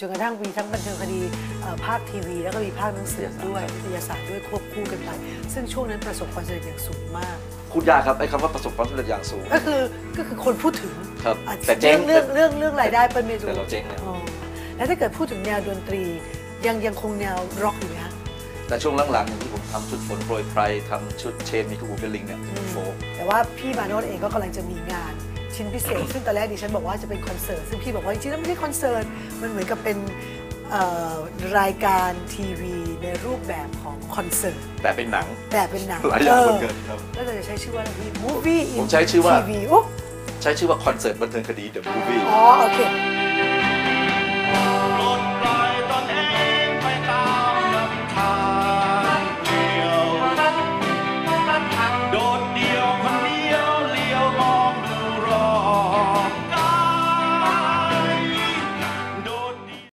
จนกระทั่งมีทั้งบันเทิงคดีเอ่อภาคทีวี แล้วก็มีภาคหนังสือด้วยวิทยาศาสตร์ด้วยควบคู่กันไปซึ่งช่วงนั้นประสบความสำเร็จอย่างสูงมาก พูดยากครับไอ้คำว่าประสบความสำเร็จอย่างสูง ก็คือก็คือคนพูดถึงครับอะแต่เจ๊งเรื่องเรื่องเรื่องรายได้เป็นไม่รู้แต่เราเจ๊งเนี่ยอ๋อแล้วถ้าเกิดพูดถึงแนวดนตรี ยังยังคงแนวร็อกอยู่ไหมคะแต่ช่วงหลังๆอย่างที่ผมทำชุดฝนโปรยไพรทำชุดเชนมีกระหูเป็นลิงเนี่ยเป็นโฟกแต่ว่าพี่มาโนตเองก็กำลังจะมีงาน ชิ้นพิเศษ ซึ่งตอนแรกดิฉันบอกว่าจะเป็นคอนเสิร์ต ซึ่งพี่บอกว่าจริงๆแล้วไม่ใช่คอนเสิร์ต มันเหมือนกับเป็นเอ่อรายการทีวีในรูปแบบของคอนเสิร์ต แต่เป็นหนังแต่เป็นหนังหลายอย่างเหมือนกันครับ แล้วเราจะใช้ชื่อว่าอะไรพี่ movie in ผมใช้ชื่อว่า TV โอ้ใช้ชื่อว่าคอนเสิร์ตบันเทิงคดี The Movie อ๋อ โอเค